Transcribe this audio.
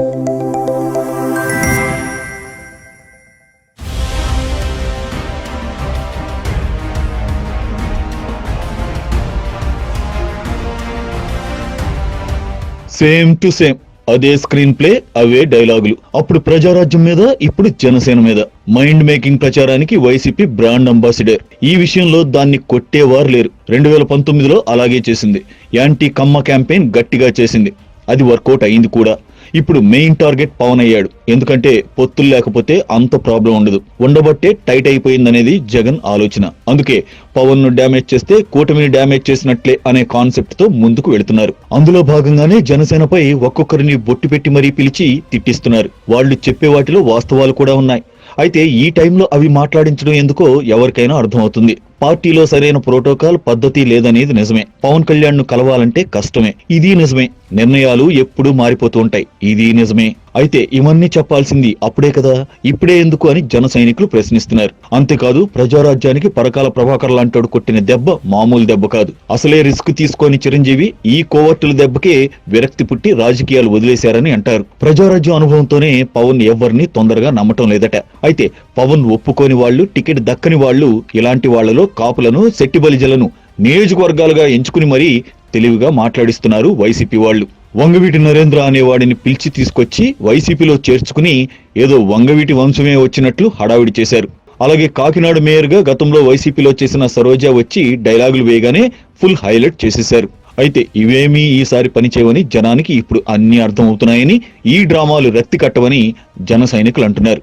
Same to same అదే screen play అవే డైలాగులు అప్పుడు ప్రజారాజ్యం మీద ఇప్పుడు జనసేన మీద. మైండ్ మేకింగ్ ప్రచారానికి వైసీపీ బ్రాండ్ అంబాసిడర్ ఈ విషయంలో దాన్ని కొట్టేవారు లేరు. రెండు వేల పంతొమ్మిదిలో అలాగే చేసింది. యాంటీ కమ్మ క్యాంపెయిన్ గట్టిగా చేసింది. అది వర్కౌట్ అయింది కూడా. ఇప్పుడు మెయిన్ టార్గెట్ పవన్ అయ్యాడు. ఎందుకంటే పొత్తులు లేకపోతే అంత ప్రాబ్లం ఉండదు. ఉండబట్టే టైట్ అయిపోయిందనేది జగన్ ఆలోచన. అందుకే పవన్ను డ్యామేజ్ చేస్తే కూటమిని డ్యామేజ్ చేసినట్లే అనే కాన్సెప్ట్తో ముందుకు వెళుతున్నారు. అందులో భాగంగానే జనసేనపై ఒక్కొక్కరిని బొట్టు పెట్టి మరీ పిలిచి తిట్టిస్తున్నారు. వాళ్ళు చెప్పే వాటిలో వాస్తవాలు కూడా ఉన్నాయి. అయితే ఈ టైంలో అవి మాట్లాడించడం ఎందుకో ఎవరికైనా అర్థమవుతుంది. పార్టీలో సరైన ప్రోటోకాల్ పద్ధతి లేదనేది నిజమే. పవన్ కళ్యాణ్ను కలవాలంటే కష్టమే. ఇది నిజమే. నిర్ణయాలు ఎప్పుడూ మారిపోతూ ఉంటాయి. ఇది నిజమే. అయితే ఇవన్నీ చెప్పాల్సింది అప్పుడే కదా? ఇప్పుడే ఎందుకు అని జన సైనికులు ప్రశ్నిస్తున్నారు. అంతేకాదు ప్రజారాజ్యానికి పరకాల ప్రభాకర్ లాంటోడు కొట్టిన దెబ్బ మామూలు దెబ్బ కాదు. అసలే రిస్క్ తీసుకొని చిరంజీవి ఈ కోవర్టుల దెబ్బకే విరక్తి పుట్టి రాజకీయాలు వదిలేశారని అంటారు. ప్రజారాజ్యం అనుభవంతోనే పవన్ ఎవరిని తొందరగా నమ్మటం లేదట. అయితే పవన్ ఒప్పుకోని వాళ్ళు టికెట్ దక్కని వాళ్ళు ఇలాంటి వాళ్ళలో కాపులను శెట్టిబలిజలను నియోజకవర్గాలుగా ఎంచుకుని మరీ తెలివిగా మాట్లాడిస్తున్నారు వైసీపీ వాళ్ళు. వంగవీటి నరేంద్ర అనే వాడిని పిలిచి తీసుకొచ్చి వైసీపీలో చేర్చుకుని ఏదో వంగవీటి వంశమే వచ్చినట్లు హడావిడి చేశారు. అలాగే కాకినాడ మేయర్గా గతంలో వైసీపీలో చేసిన సరోజా వచ్చి డైలాగులు వేయగానే ఫుల్ హైలైట్ చేసేశారు. అయితే ఇవేమీ ఈసారి పనిచేయవని జనానికి ఇప్పుడు అన్ని అర్థమవుతున్నాయని ఈ డ్రామాలు రక్తి కట్టవని జన సైనికులు అంటున్నారు.